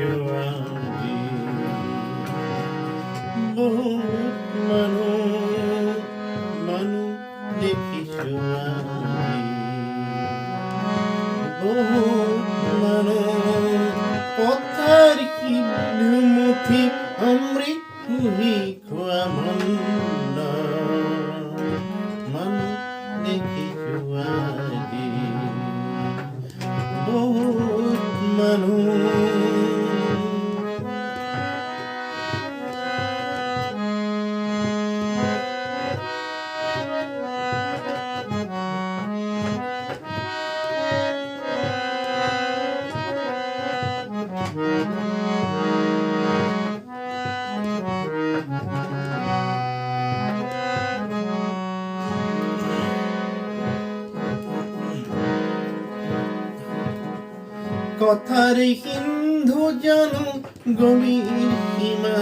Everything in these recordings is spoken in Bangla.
আজি বহুত মানুহ মানুহ দেখিছো আজি বহুত মানুহ কথার কি মুঠি অমৃত মুহি খোৱা মন্দ মানুহ দেখিছো কথার সিন্ধু জানো গভীর সীমা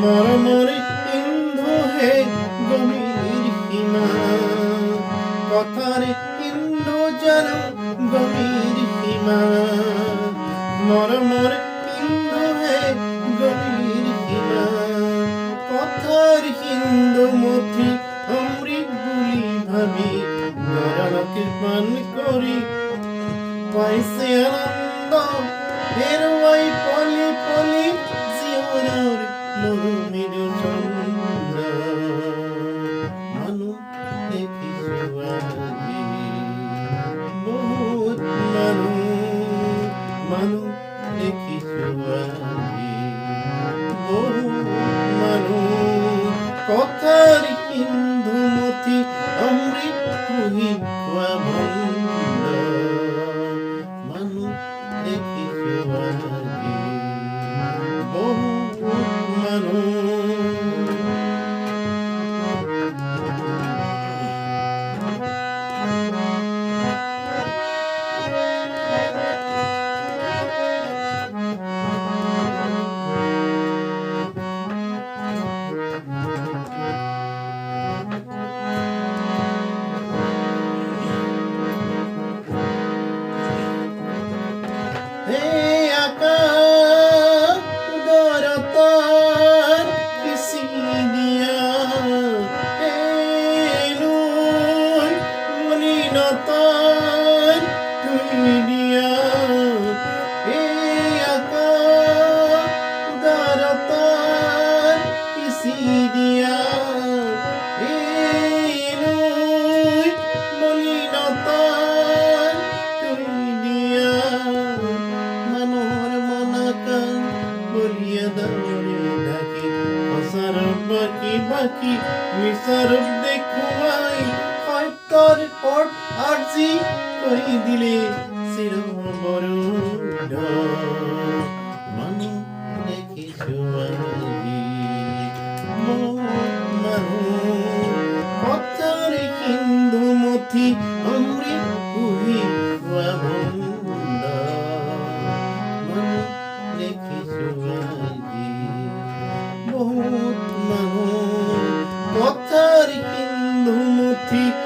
মরমর সিন্ধু হে গভীর সীমা কথার সিন্ধু জানো গভীর সীমা মরমর সিন্ধু হে গভীর সীমা কথার সিন্ধু মথি অমৃত বুলি ভাবি গরমকে পান করি পাইছে আনন্দ হেরুয়াই পলি পলি জীবনের মধুমির চন্দ্র। মানু দেখিছো বহুত মানু মানু দেখিছো আজি বহুত কথার সিন্ধুমতি অমৃত পুহি খোৱা বাকী বাকী মিছাৰ দেখুৱাই সত্যৰ পথ আৰ্জি কৰি দিলে মানুহ দেখিছো আজি বহুত মানুহ মথি অমৃত পুহি বহুত মানুহ কথাৰ সিন্ধু মথি